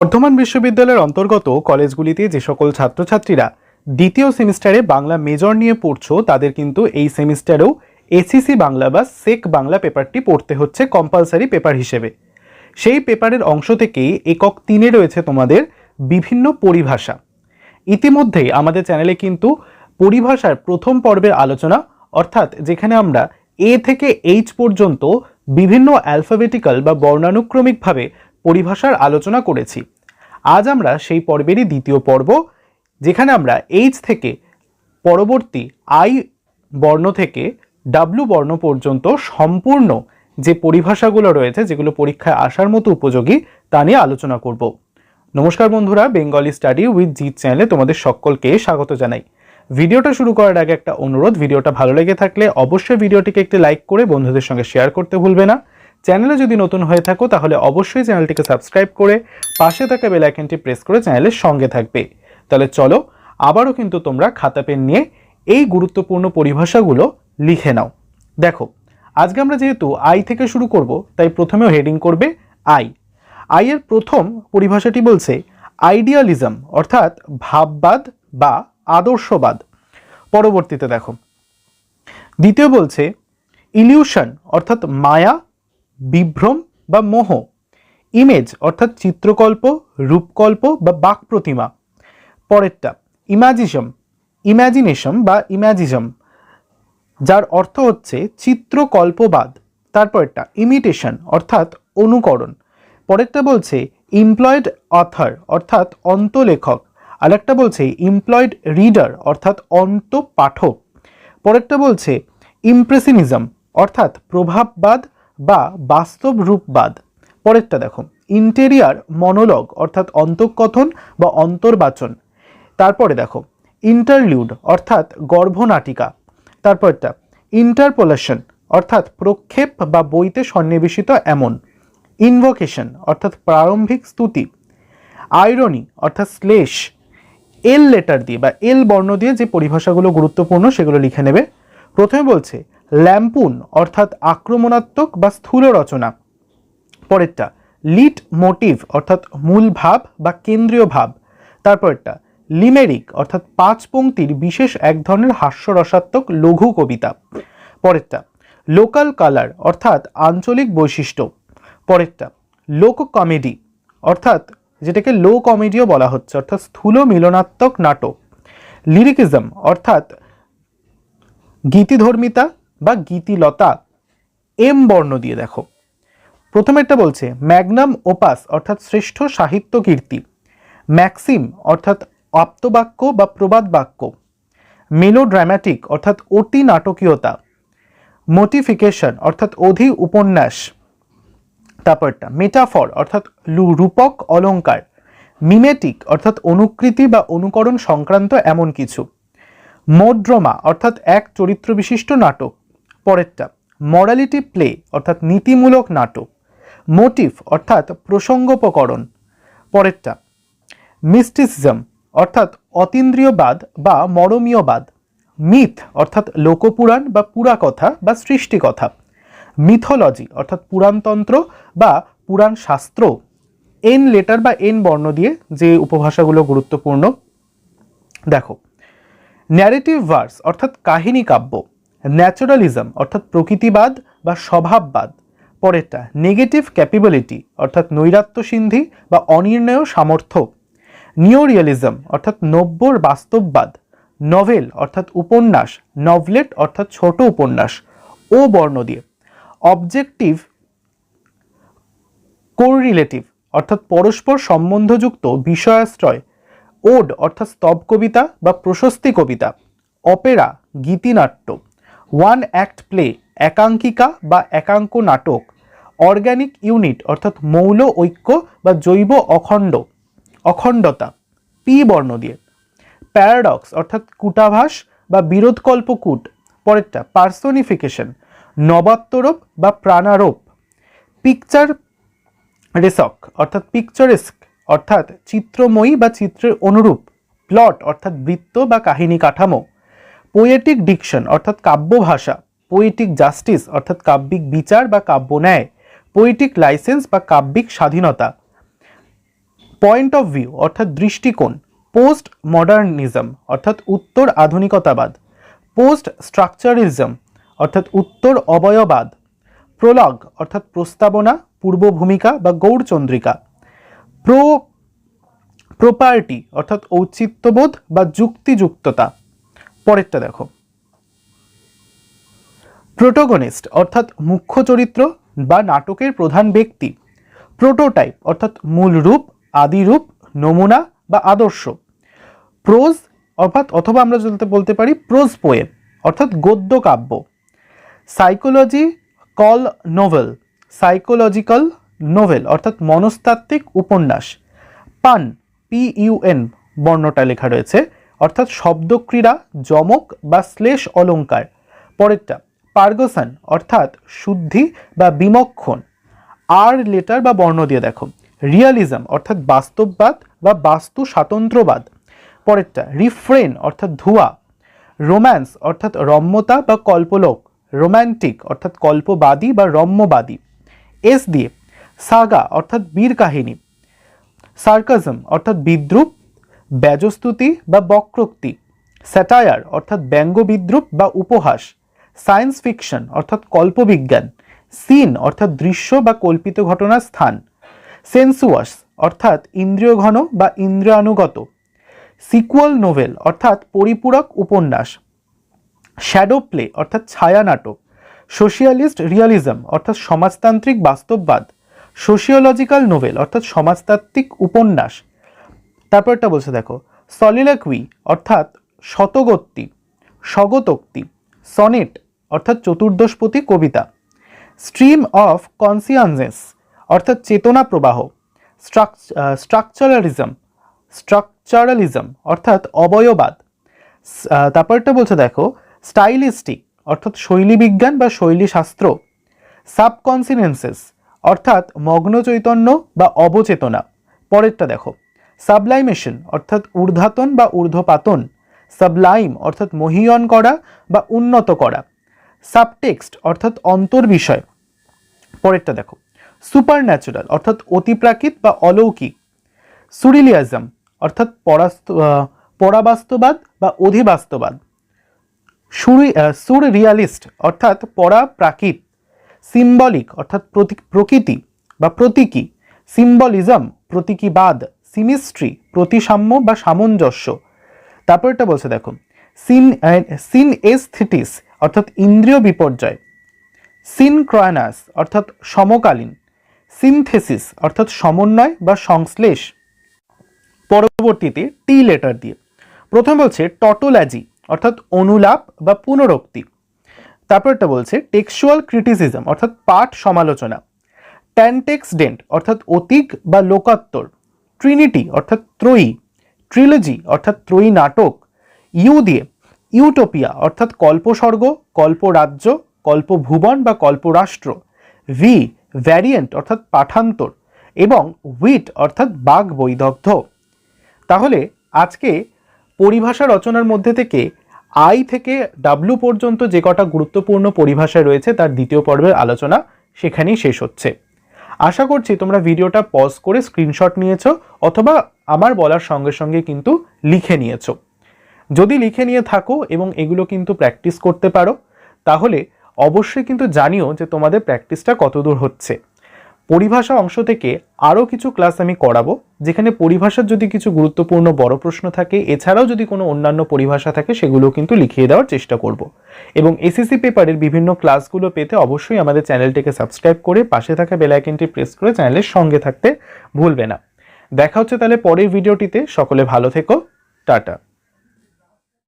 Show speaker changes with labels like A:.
A: বর্ধমান বিশ্ববিদ্যালয়ের অন্তর্গত কলেজগুলিতে যে সকল ছাত্রছাত্রীরা দ্বিতীয় সেমিস্টারে বাংলা মেজর নিয়ে পড়ছো, তাদের কিন্তু এই সেমিস্টারেও এসিসি বাংলা বা সেক বাংলা পেপারটি পড়তে হচ্ছে কম্পালসারি পেপার হিসেবে। সেই পেপারের অংশ থেকেই একক তিনে রয়েছে তোমাদের বিভিন্ন পরিভাষা। ইতিমধ্যেই আমাদের চ্যানেলে কিন্তু পরিভাষার প্রথম পর্বের আলোচনা, অর্থাৎ যেখানে আমরা এ থেকে এইচ পর্যন্ত বিভিন্ন অ্যালফাবেটিক্যাল বা বর্ণানুক্রমিকভাবে পরিভাষার আলোচনা করেছি। আজ আমরা সেই পর্বেরই দ্বিতীয় পর্ব, যেখানে আমরা এইচ থেকে পরবর্তী আই বর্ণ থেকে ডাব্লু বর্ণ পর্যন্ত সম্পূর্ণ যে পরিভাষাগুলো রয়েছে, যেগুলো পরীক্ষায় আসার মতো উপযোগী, তা নিয়ে আলোচনা করব। নমস্কার বন্ধুরা বেঙ্গলি স্টাডি উইথ জিৎ চ্যানেলে তোমাদের সকলকে স্বাগত জানাই। ভিডিওটা শুরু করার আগে একটা অনুরোধ, ভিডিওটা ভালো লেগে থাকলে অবশ্যই ভিডিওটিকে একটি লাইক করে বন্ধুদের সঙ্গে শেয়ার করতে ভুলবে না। চ্যানেলে যদি নতুন হয়ে থাকো, তাহলে অবশ্যই চ্যানেলটিকে সাবস্ক্রাইব করে পাশে থাকা বেল প্রেস করে চ্যানেলের সঙ্গে থাকবে। তাহলে চলো, আবারও কিন্তু তোমরা খাতা পেন নিয়ে এই গুরুত্বপূর্ণ পরিভাষাগুলো লিখে নাও। দেখো, আজকে আমরা যেহেতু আই থেকে শুরু করব, তাই প্রথমেও হেডিং করবে আই। আই এর প্রথম পরিভাষাটি বলছে আইডিয়ালিজম, অর্থাৎ ভাববাদ বা আদর্শবাদ। পরবর্তীতে দেখো, দ্বিতীয় বলছে ইলিউশন, অর্থাৎ মায়া বিভ্রম বা মোহ ইমেজ অর্থাৎ চিত্রকল্প, রূপকল্প বা বাক প্রতিমা। পরেরটা ইমাজিজম ইম্যাজিনেশন বা ইম্যাজিজম যার অর্থ হচ্ছে চিত্রকল্পবাদ। তারপরটা ইমিটেশন অর্থাৎ অনুকরণ। পরেরটা বলছে এমপ্লয়েড অথার অর্থাৎ অন্তলেখক। আরেকটা বলছে এমপ্লয়েড রিডার অর্থাৎ অন্ত পাঠক পরেরটা বলছে ইমপ্রেশনিজম অর্থাৎ প্রভাববাদ বা বাস্তব রূপবাদ পরেরটা দেখো ইন্টেরিয়ার মনোলগ অর্থাৎ অন্তঃকথন বা অন্তর্বাচন। তারপরে দেখো ইন্টারলিউড অর্থাৎ গর্ভনাটিকা। তারপরটা ইন্টারপোলেশন অর্থাৎ প্রক্ষেপ বা বইতে সন্নিবেশিত এমন। ইনভোকেশন অর্থাৎ প্রারম্ভিক স্তুতি। আইরনি অর্থাৎ শ্লেষ। এল লেটার দিয়ে বা এল বর্ণ দিয়ে যে পরিভাষাগুলো গুরুত্বপূর্ণ সেগুলো লিখে নেবে। প্রথমে বলছে ল্যাম্পুন অর্থাৎ আক্রমণাত্মক বা স্থূল রচনা। পরেরটা লিট মোটিভ অর্থাৎ মূল ভাব বা কেন্দ্রীয় ভাব। তারপরেরটা, লিমেরিক অর্থাৎ পাঁচ পংক্তির বিশেষ এক ধরনের হাস্যরসাত্মক লঘু কবিতা। পরেরটা, লোকাল কালার অর্থাৎ আঞ্চলিক বৈশিষ্ট্য। পরেরটা, লোক কমেডি অর্থাৎ যেটাকে লো কমেডিও বলা হচ্ছে, অর্থাৎ স্থূল মিলনাত্মক নাটক। লিরিকিজম অর্থাৎ গীতিধর্মিতা বা গীতিলতা, এম বর্ণ দিয়ে দেখো। প্রথমেরটা বলছে, ম্যাগনাম ওপাস অর্থাৎ শ্রেষ্ঠ সাহিত্য কীর্তি। ম্যাক্সিম অর্থাৎ আপ্তবাক্য বা প্রবাদ বাক্য মেলোড্রামাটিক অর্থাৎ অতি নাটকীয়তা। মোটিফিকেশন অর্থাৎ অধি উপন্যাস। তারপরটা মেটাফর অর্থাৎ রূপক, অলঙ্কার। মিমেটিক অর্থাৎ অনুকৃতি বা অনুকরণ সংক্রান্ত এমন কিছু। মোড্রমা অর্থাৎ এক চরিত্র বিশিষ্ট নাটক। পরেরটা মরালিটি প্লে অর্থাৎ নীতিমূলক নাটক মোটিভ অর্থাৎ প্রসঙ্গোপকরণ। পরেরটা মিস্টিসিজম অর্থাৎ অতীন্দ্রিয়বাদ বা মরমীয়বাদ। মিথ অর্থাৎ লোকপুরাণ বা পুরাকথা বা সৃষ্টিকথা। মিথোলজি অর্থাৎ পুরাণতন্ত্র বা পুরাণ শাস্ত্র এন লেটার বা এন বর্ণ দিয়ে যে উপভাষাগুলো গুরুত্বপূর্ণ। দেখো ন্যারেটিভ ভার্স অর্থাৎ কাহিনী কাব্য। ন্যাচারালিজম, অর্থাৎ প্রকৃতিবাদ বা স্বভাববাদ। পরেরটা নেগেটিভ ক্যাপাবিলিটি অর্থাৎ নৈরাত্যসিন্ধি বা অনির্ণয় সামর্থ্য। নিওরিয়ালিজম অর্থাৎ নব্যর বাস্তববাদ। নভেল অর্থাৎ উপন্যাস। নভলেট অর্থাৎ ছোট উপন্যাস। ও বর্ণ দিয়ে। অবজেক্টিভ কোরিলেটিভ অর্থাৎ পরস্পর সম্বন্ধযুক্ত বিষয়াশ্রয়। ওড অর্থাৎ স্তব কবিতা বা প্রশস্তি কবিতা। অপেরা গীতিনাট্য। ওয়ান অ্যাক্ট প্লে একাঙ্কিকা বা একাঙ্ক নাটক অর্গানিক ইউনিট অর্থাৎ মৌল ঐক্য বা জৈব অখণ্ড, অখণ্ডতা পি বর্ণ দিয়ে। প্যারাডক্স অর্থাৎ কূটাভাস বা বিরোধকল্প কূট পরেরটা পার্সোনিফিকেশন নবাত্তরোপ বা প্রাণারোপ। পিকচার রেসক, অর্থাৎ পিকচারেস্ক অর্থাৎ চিত্রময়ী বা চিত্রের অনুরূপ। প্লট অর্থাৎ বৃত্ত বা কাহিনী কাঠামো। পোয়েটিক ডিকশন অর্থাৎ কাব্য ভাষা পোয়েটিক জাস্টিস অর্থাৎ কাব্যিক বিচার বা কাব্য ন্যায় পোয়েটিক লাইসেন্স বা কাব্যিক স্বাধীনতা। পয়েন্ট অফ ভিউ অর্থাৎ দৃষ্টিকোণ পোস্ট মডার্নিজম অর্থাৎ উত্তর আধুনিকতাবাদ পোস্ট স্ট্রাকচারিজম অর্থাৎ উত্তর অবয়বাদ প্রলগ অর্থাৎ প্রস্তাবনা পূর্ব ভূমিকা বা গৌড়চন্দ্রিকা প্রো প্রপার্টি অর্থাৎ ঔচিত্যবোধ বা যুক্তিযুক্ততা। পরেরটা দেখো। প্রোটোগনিস্ট অর্থাৎ মুখ্য চরিত্র বা নাটকের প্রধান ব্যক্তি। প্রোটোটাইপ অর্থাৎ মূল রূপ, আদি রূপ, নমুনা বা আদর্শ। প্রোজ অর্থাৎ অথবা আমরা বলতে বলতে পারি প্রোজ পোয়েম অর্থাৎ গদ্য কাব্য। Psychology call novel psychological novel অর্থাৎ মনস্তাত্ত্বিক উপন্যাস। পান পি ইউএন বর্ণটা লেখা রয়েছে। অর্থাৎ শব্দক্রীড়া, যমক বা শ্লেষ অলঙ্কার। পরেরটা, পার্গসান, অর্থাৎ শুদ্ধি বা বিমক্ষণ। আর লেটার বা বর্ণ দিয়ে দেখো। রিয়ালিজম, অর্থাৎ বাস্তববাদ বা বাস্তু স্বাতন্ত্র্যবাদ। পরেরটা, রিফ্রেন, অর্থাৎ ধোঁয়া। রোম্যান্স, অর্থাৎ রম্যতা বা কল্পলোক। রোম্যান্টিক, অর্থাৎ কল্পবাদী বা রম্যবাদী। এস দিয়ে, সাগা, অর্থাৎ বীর কাহিনী। সার্কাজম, অর্থাৎ বিদ্রুপ ব্যাজস্তুতি বা বক্রোক্তি, স্যাটায়ার অর্থাৎ ব্যঙ্গ বিদ্রুপ বা উপহাস, সায়েন্স ফিকশন অর্থাৎ কল্পবিজ্ঞান, সিন অর্থাৎ দৃশ্য বা কল্পিত ঘটনার স্থান, সেন্সুয়াস অর্থাৎ ইন্দ্রিয় ঘন বা ইন্দ্রিয়ানুগত সিকুয়াল নোভেল অর্থাৎ পরিপূরক উপন্যাস, শ্যাডো প্লে অর্থাৎ ছায়া নাটক, সোশিয়ালিস্ট রিয়ালিজম অর্থাৎ সমাজতান্ত্রিক বাস্তববাদ, সোশিওলজিক্যাল নোভেল অর্থাৎ সমাজতাত্ত্বিক উপন্যাস তারপরটা বলছে দেখো সলিলাকুই অর্থাৎ শতগত্তি স্বগতোক্তি, সনেট অর্থাৎ চতুর্দশপতি কবিতা, স্ট্রিম অফ কনসিয়াননেস অর্থাৎ চেতনা প্রবাহ স্ট্রাকচারালিজম স্ট্রাকচারালিজম অর্থাৎ অবয়বাদ তারপরটা বলছে দেখো, স্টাইলিস্টিক অর্থাৎ শৈলী বিজ্ঞান বা শৈলী শাস্ত্র সাবকনসিনেন্সেস অর্থাৎ মগ্ন চৈতন্য বা অবচেতনা, পরেরটা দেখো সাবলাইমেশন, অর্থাৎ ঊর্ধ্বাতন বা ঊর্ধ্বপাতন, সাবলাইম, অর্থাৎ মহিয়ন করা বা উন্নত করা। সাবটেক্সট, অর্থাৎ অন্তর্বিষয় পরেরটা দেখো। সুপার ন্যাচুরাল অর্থাৎ অতিপ্রাকৃত বা অলৌকিক। সুরিলিয়াজম, অর্থাৎ পরাস্ত পরাবাস্তবাদ বা অধিবাস্তবাদ। সুরি সুর রিয়ালিস্ট অর্থাৎ পরাপ্রাকৃত। সিম্বলিক, অর্থাৎ প্রতি- প্রকৃতি বা প্রতীকী। সিম্বলিজম, প্রতীকীবাদ। সিমিস্ট্রি, প্রতিসাম্য বা সামঞ্জস্য। তারপরটা বলছে, দেখো, সিন সিন এস্থিটিস অর্থাৎ ইন্দ্রিয় বিপর্যয়। সিন সিনক্রয়ানাস অর্থাৎ সমকালীন। সিনথেসিস, অর্থাৎ সমন্বয় বা সংশ্লেষ। পরবর্তীতে টি লেটার দিয়ে। প্রথম বলছে টটোলজি, অর্থাৎ অনুলাপ বা পুনরোক্তি। তারপরটা বলছে টেক্সচুয়াল ক্রিটিসিজম, অর্থাৎ পাঠ সমালোচনা। ট্যান্টেক্সডেন্ট, অর্থাৎ অতিক বা লোকাত্তর। ট্রিনিটি অর্থাৎ ত্রয়ী ট্রিলজি অর্থাৎ ত্রয়ী নাটক, ইউ দিয়ে ইউটোপিয়া অর্থাৎ কল্পস্বর্গ, কল্পরাজ্য, কল্পভুবন বা কল্পরাষ্ট্র ভি ভ্যারিয়েন্ট অর্থাৎ পাঠান্তর, এবং উইট অর্থাৎ বাঘ বৈদগ্ধ তাহলে আজকে পরিভাষা রচনার মধ্যে থেকে আই থেকে ডাব্লু পর্যন্ত যে কটা গুরুত্বপূর্ণ পরিভাষা রয়েছে তার দ্বিতীয় পর্বের আলোচনা সেখানেই শেষ হচ্ছে। আশা করছি তোমরা ভিডিওটা পজ করে স্ক্রিনশট নিয়েছো অথবা আমার বলার সঙ্গে সঙ্গে কিন্তু লিখে নিয়েছো। যদি লিখে নিয়ে থাকো এবং এগুলো কিন্তু প্র্যাকটিস করতে পারো, তাহলে অবশ্যই কিন্তু জানিও যে তোমাদের প্র্যাকটিসটা কতদূর হচ্ছে। পরিভাষা অংশ থেকে আরও কিছু ক্লাস আমি করাবো, যেখানে পরিভাষার যদি কিছু গুরুত্বপূর্ণ বড় প্রশ্ন থাকে, এছাড়াও যদি কোনো অন্যান্য পরিভাষা থাকে সেগুলো কিন্তু লিখিয়ে দেওয়ার চেষ্টা করব। এবং এসএসসি পেপারের বিভিন্ন ক্লাসগুলো পেতে অবশ্যই আমাদের চ্যানেলটিকে সাবস্ক্রাইব করে পাশে থাকা বেল আইকনটি প্রেস করে চ্যানেলের সঙ্গে থাকতে ভুলবে না। দেখা হচ্ছে তাহলে পরের ভিডিওটিতে। সকলে ভালো থেকো। টাটা।